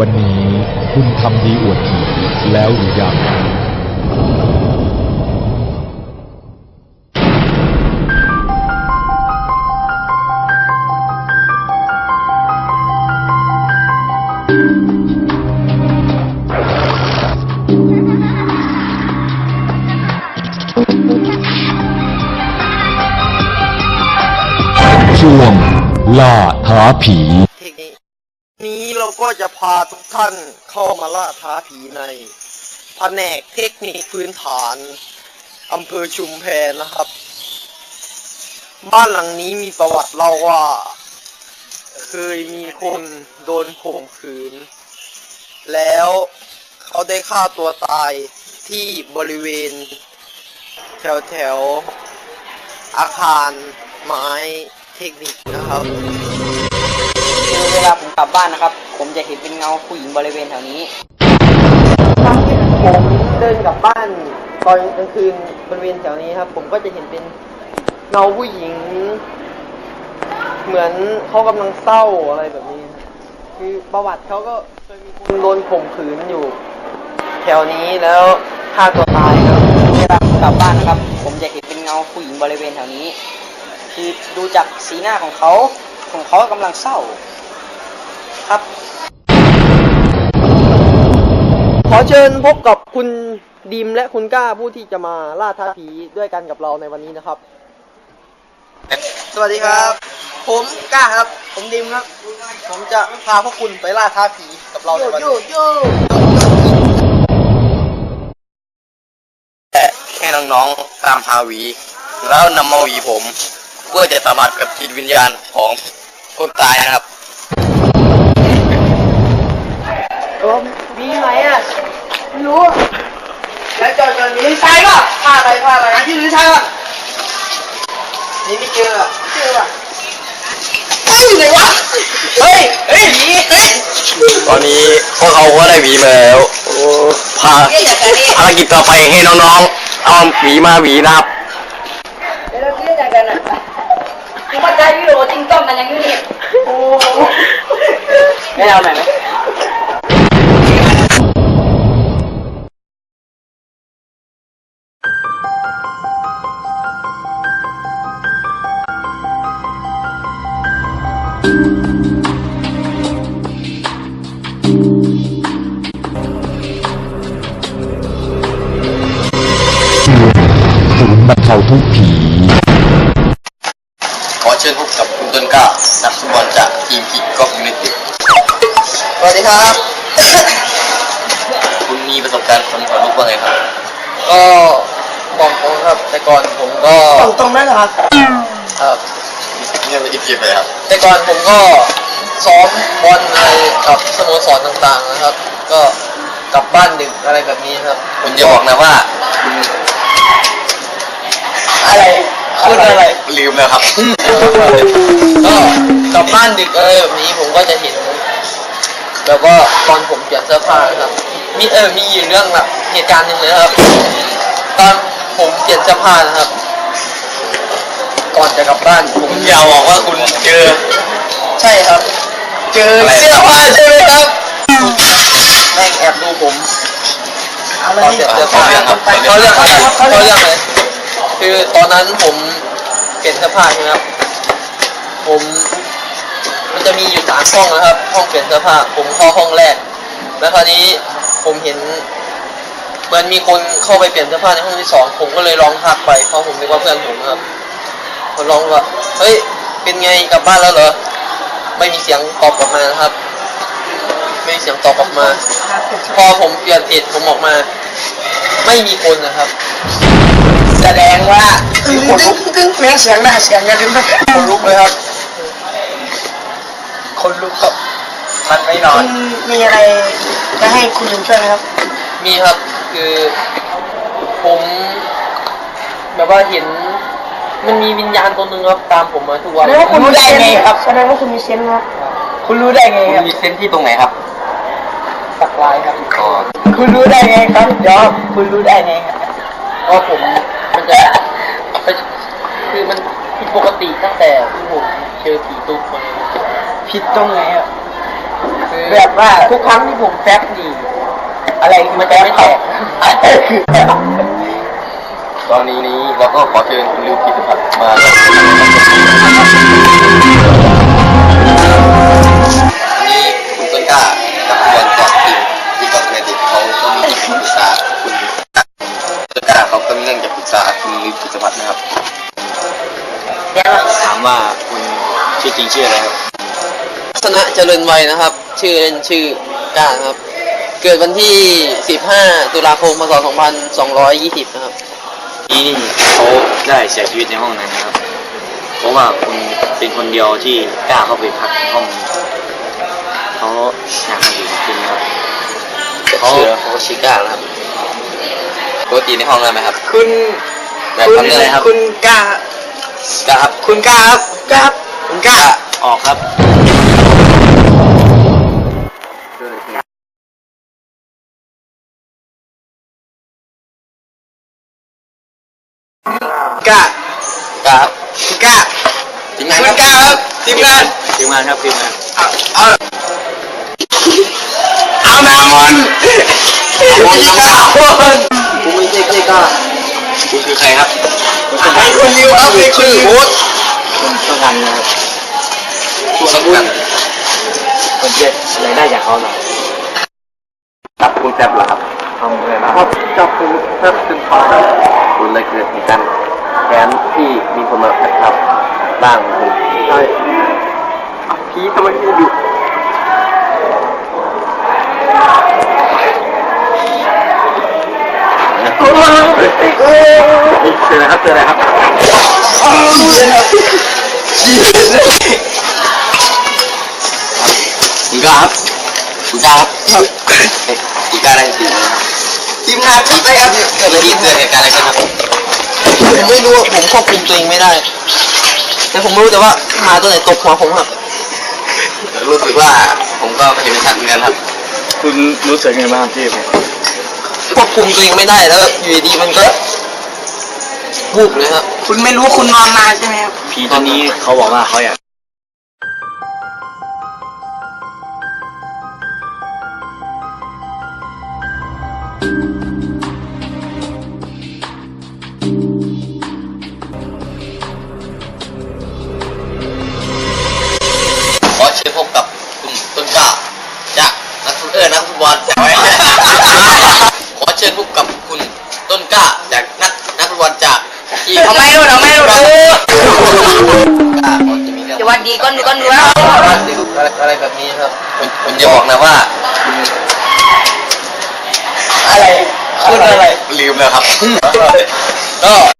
วันนี้คุณทำดีอวดผีแล้วหรือยังช่วงล่าท้าผี ก็จะพาทุกท่านเข้ามาล่าท้าผีในแผนกเทคนิคพื้นฐานอำเภอชุมแพนะครับ บ้านหลังนี้มีประวัติเล่าว่า เคยมีคนโดนข่มขืน แล้วเขาได้ฆ่าตัวตายที่บริเวณ แถวแถวอาคารไม้เทคนิคนะครับ เวลาผมกลับบ้านนะครับ ผมจะเห็นเป็นเงาผู้หญิงบริเวณแถวนี้ผมเดินกลับบ้านตอนกลางคืนบริเวณแถวนี้ครับ ผมก็จะเห็นเป็นเงาผู้หญิง เหมือนเขากำลังเศร้าอะไรแบบนี้ คือประวัติเขาก็เคยมีคนโดนข่มขืนอยู่ แถวนี้แล้วฆ่าตัวตายครับเวลาผมกลับบ้านนะครับ ผมจะเห็นเป็นเงาผู้หญิงบริเวณแถวนี้ คือดูจากสีหน้าของเขาของเขากำลังเศร้า ครับ ขอเชิญพบกับคุณดิมและคุณก้าผู้ที่จะมาล่าท้าผีด้วยกันกับเราในวันนี้นะครับ สวัสดีครับ ผมก้าครับ ผมดิมครับ ผมจะพาพวกคุณไปล่าท้าผีกับเราในวันนี้ให้น้องๆตามหาหวี แล้วนำมาหวีผม เพื่อจะสัมผัสกับจิตวิญญาณของคนตายนะครับเออมีไหมอะ ไม่รู้ แล้วเจอเจอนี้ใช่ป่ะผ้าอะไรผ้าอะไรอันที่หรือใช่ป่ะนี่ไม่เจออะเจอป่ะเฮ้ยอยู่ไหนวะเฮ้ยเฮ้ยหมีเฮ้ยตอนนี้พวกเขาก็ได้หวีมาแล้วโอ้ภาภารกิจต่อไปให้น้องๆเอาหวีมาหวีนะครับเดี๋ยวเราเรียกกันนะคือมันได้วิโรจริงต้องมันยังอยู่นี่โอ้ไม่เอาไหนไหม บรรเทาทุกข์ผี ขอเชิญพบกับคุณต้นกล้านักฟุตบอลจากทีมคิกกอล์ฟยูไนเต็ดสวัสดีครับ คุณมีประสบการณ์คนขนลุกว่าไงครับ ก็บอกตรงครับ แต่ก่อนผมก็ ตรงตรงได้ครับ ครับ เนี่ยไม่ได้เพียบเลยครับ แต่ก่อนผมก็ซ้อมบอลอะไรกับสโมสรต่างๆนะครับ ก็กลับบ้านดึกอะไรแบบนี้ครับ คุณจะบอกนะว่าคุณอะไรคุณอะไร ลืมแล้วครับ ก็กลับบ้านดึกอะไรแบบนี้ผมก็จะเห็นแบบว่าตอนผมเปลี่ยนเสื้อผ้านะครับ มีเออมีอยู่เรื่องแบบเหตุการณ์หนึ่งเลยนะครับ ตอนผมเปลี่ยนเสื้อผ้านะครับ ก่อนจะกลับบ้านผมคุณอย่าบอกว่าคุณเจอใช่ครับ เจออะไรเสื้อผ้าใช่ไหมครับ แม่งแอบดูผมตอนเปลี่ยนเสื้อผ้าเขาเรื่องครับเขาเรื่องอะไรเขาเรื่องอะไรคือตอนนั้นผมเปลี่ยนเสื้อผ้าใช่ไหมครับ ผม มันจะมีอยู่สามห้องนะครับ ห้องเปลี่ยนเสื้อผ้า ผมเข้าห้องแรก แล้วคราวนี้ผมเห็นเหมือนมีคนเข้าไปเปลี่ยนเสื้อผ้าในห้องที่สองผมก็เลยร้องทักไปเพราะผมนึกว่าเพื่อนผมนะครับผมร้องว่าเฮ้ยเป็นไงกลับบ้านแล้วเหรอ ไม่มีเสียงตอบกลับมานะครับ ไม่มีเสียงตอบกลับมา พอผมเปลี่ยนเสร็จผมออกมา ไม่มีคนนะครับ แสดงว่าคนลุกกึ้งเสียงเสียงหน้าเสียงกันคนลุกเลยครับ คนลุกครับ มันไม่นอน มีอะไรจะให้คุณลุงช่วยไหมครับ มีครับคือผมแบบว่าเห็น มันมีวิญญาณตัวหนึ่งครับตามผมมาทุกวันแสดงว่าคุณรู้ได้ไงครับแสดงว่าคุณมีเซนส์ครับ คุณรู้ได้ไงคุณครับมีเส้นที่ตรงไหนครับสักลายครับก็คุณรู้ได้ไงครับเดี๋ยวคุณรู้ได้ไงครับเพราะผมมันจะคือมันผิดปกติตั้งแต่ที่ผมเจอผีตุ๊กมาผิดตรงไหนครับคือแบบว่าทุกครั้งที่ผมแฟบนี่อะไรมันจะไม่แตก อะไรคือแฟบ ตอนนี้นี้เราก็ขอเชิญคุณลิวกิตพัฒน์มานี่คุณต้นกล้านักบอลจากทีมที่ก็เนติกเขาก็มีปรึกษาคุณต้นกล้าเขาก็มีเรื่องจะปรึกษาคุณลิวกิตพัฒน์นะครับถามว่าคุณชื่อจริงชื่ออะไรครับชนะเจริญวัยนะครับ ชื่อเล่นชื่อก้านะครับ เกิดวันที่ 15 ตุลาคม พศ 2220 นะครับ นี่นี่เขาได้เสียชีวิตในห้องนั้นนะครับ เพราะว่าคุณเป็นคนเดียวที่กล้าเข้าไปพักในห้องนี้เขาอยากมาอยู่กับคุณนะครับเขาเขาชิก้านะครับปกติในห้องได้ไหมครับ คุณแบบทำเรื่องอะไรครับ คุณกล้าก้าครับ คุณกล้าครับกล้าครับคุณกล้าออกครับ กล้าก้าครับคุณกล้าทีมงานคุคณรับกล้าครับทีมงานทีมงานครับทีมงานเอาเอาเอานามอนคุณกล้าคนผมไม่ใช่ไม่กล้าคุณคือใครครับไอ้คุณนิวครับไอ้คุณนิวคุณต้องการนะครับตัวสมบูรณ์คนเจ็บรายได้จากเขาเหรอจับคุณแจ็บเหรอครับทำอะไรบ้างครับจับคุณแจ็บจนตา ยคุณเลยเกิดเหตุการณ์แค้นที่มีคนมาทับร่างคุณใช่ผีทำไมไม่ดุเจออะไรครับเจออะไรครับคุณกล้าครับคุณกล้าครับคุณกล้าได้จริงนะครับ ทีมงานครับได้ครับเกิดอะไรขึ้นเกิดเหตุการณ์อะไรขึ้นครับผมไม่รู้อะผมควบคุมตัวเองไม่ได้ แต่ผมรู้แต่ว่าหมาตัวไหนตกหัวผมครับ รู้สึกว่าผมก็เห็นชัดเหมือนกันครับ คุณรู้สึกไงบ้างครับพี่ควบคุมตัวเองไม่ได้แล้วอยู่ดีๆมันก็บุบเลยครับ คุณไม่รู้คุณนอนนานใช่ไหมครับ ผีตัวนี้เขาบอกว่าเขาอยากข เอาไม่รู้เอาไม่รู้กล้าเขาจะมีเรื่องสวัสดีก้อนดูก้อนดูแล้วอะไรแบบนี้ครับคุณคุณจะบอกนะว่าคุณอะไรคุณอะไรลืมแล้วครับก็